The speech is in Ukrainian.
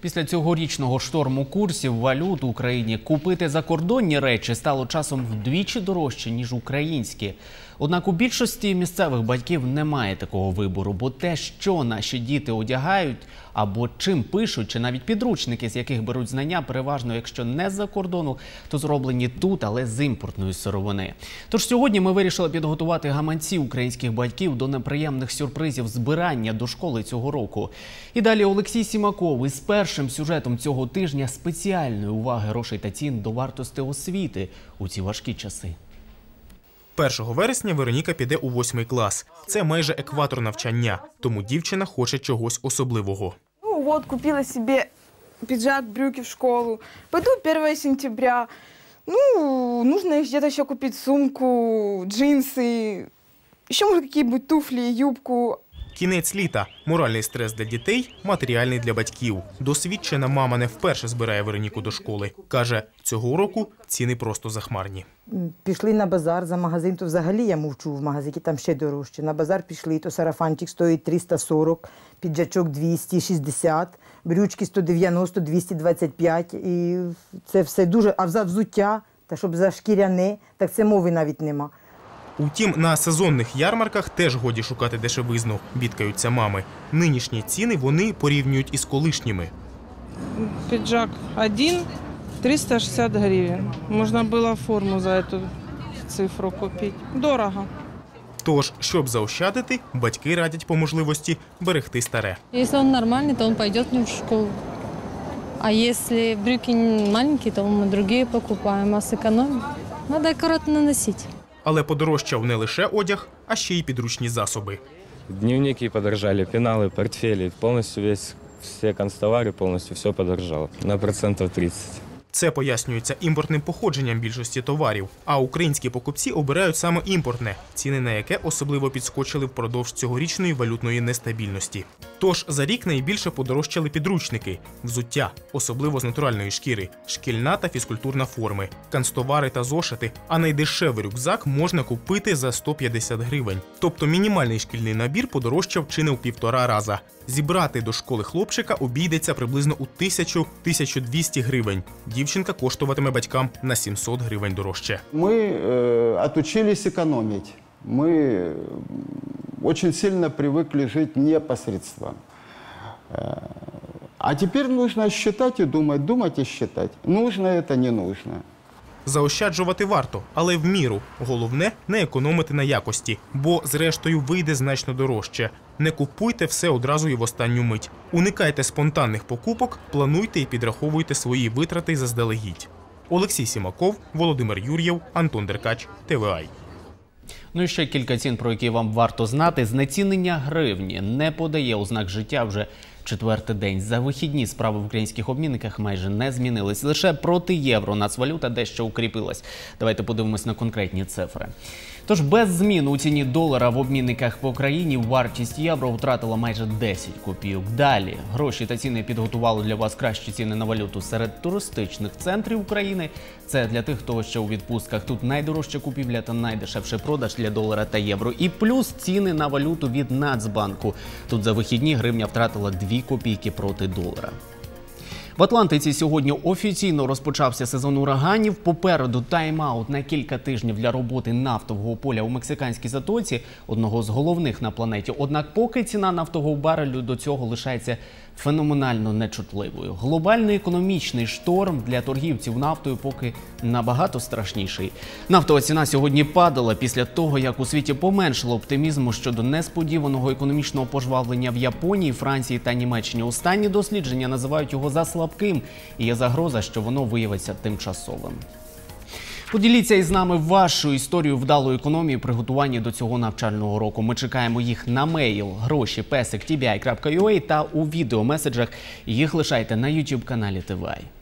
Після цьогорічного шторму курсів валют в Україні купити закордонні речі стало часом вдвічі дорожче, ніж українські. Однак у більшості місцевих батьків немає такого вибору, бо те, що наші діти одягають або чим пишуть, чи навіть підручники, з яких беруть знання, переважно, якщо не з-за кордону, то зроблені тут, але з імпортної сировини. Тож сьогодні ми вирішили підготувати гаманці українських батьків до неприємних сюрпризів збирання до школи цього року. І далі Олексій Сімаков із першим сюжетом цього тижня спеціальної уваги грошей та цін до вартості освіти у ці важкі часи. 1 вересня Вероніка піде у восьмий клас. Це майже екватор навчання, тому дівчина хоче чогось особливого. Ну вот, купила себе пиджак, брюки в школу. Пойду 1 сентября. Ну, нужно где-то еще купить сумку, джинсы, еще, может, какие-нибудь туфли, юбку. Кінець літа моральний стрес для дітей, матеріальний для батьків. Досвідчена мама не вперше збирає Вероніку до школи. каже, цього року ціни просто захмарні. Пішли на базар за магазин, то взагалі я мовчу в магазині, там ще дорожче. На базар пішли, то сарафанчик стоїть 340, піджачок 260, брючки 190, 225. І це все дуже. А за взуття, та щоб за шкіряне, так це мови навіть нема. Утім, на сезонних ярмарках теж годі шукати дешевизну, бідкаються мами. Нинішні ціни вони порівнюють із колишніми. Пиджак один 360 гривен. Можно было форму за эту цифру купить. Дорого. Тож, щоб заощадити, батьки радять по можливості берегти старе. Если он нормальный, то он пойдет не в школу. А если брюки маленькие, то мы другие покупаем, а сэкономим. Надо аккуратно носить. Але подорожчав не лише одяг, а ще й підручні засоби. Дневники подорожали, пенали, портфелі, повністю весь, всі канцтовари, повністю все подорожало. На процентів 30. Це пояснюється імпортним походженням більшості товарів. А українські покупці обирають саме імпортне, ціни на яке особливо підскочили впродовж цьогорічної валютної нестабільності. Тож за рік найбільше подорожчали підручники, взуття, особливо з натуральної шкіри, шкільна та фізкультурна форми, канцтовари та зошити. А найдешевий рюкзак можна купити за 150 гривень. Тобто мінімальний шкільний набір подорожчав чи не в півтора раза. Зібрати до школи хлопчика обійдеться приблизно у 1000-1200 гривень Дівчинка коштуватиме батькам на 700 гривень дорожче. Мы э, отучились экономить. Мы э, очень сильно привыкли жить непосредством. Э, А теперь нужно считать и думать, думать и считать. Нужно это, не нужно. Заощаджувати варто, але в міру. Головне не економити на якості, бо зрештою вийде значно дорожче. Не купуйте все одразу і в останню мить. Уникайте спонтанних покупок, плануйте і підраховуйте свої витрати заздалегідь. Олексій Сімаков, Володимир Юр'єв, Антон Деркач, ТВАЙ. Ну і ще кілька цін, про які вам варто знати. Знецінення гривні не подає ознак життя вже четвертий день. За вихідні справи в українських обмінниках майже не змінились. Лише проти євро нацвалюта дещо укріпилась. Давайте подивимось на конкретні цифри. Тож без змін у ціні долара в обмінниках по країні вартість євро втратила майже 10 копійок. Далі гроші та ціни підготували для вас кращі ціни на валюту серед туристичних центрів України. Це для тих, хто ще у відпустках. Тут найдорожча купівля та найдешевший продаж для долара та євро. І плюс ціни на валюту від Нацбанку. Тут за вихідні гривня втратила 2 копійки проти долара. В Атлантиці сьогодні офіційно розпочався сезон ураганів. Попереду тайм-аут на кілька тижнів для роботи нафтового поля у мексиканській затоці, одного з головних на планеті. Однак, поки ціна нафтового барелю до цього лишається феноменально нечутливою. Глобальний економічний шторм для торгівців нафтою поки набагато страшніший. Нафтова ціна сьогодні падала після того, як у світі поменшило оптимізму щодо несподіваного економічного пожвавлення в Японії, Франції та Німеччині. Останні дослідження називають його за слабким, і є загроза, що воно виявиться тимчасовим. Поділіться із нами вашу історію вдалої економії приготування до цього навчального року. Ми чекаємо їх на мейл гроші песик та у відеомеседжах. Їх лишайте на YouTube каналі ТВАЙ.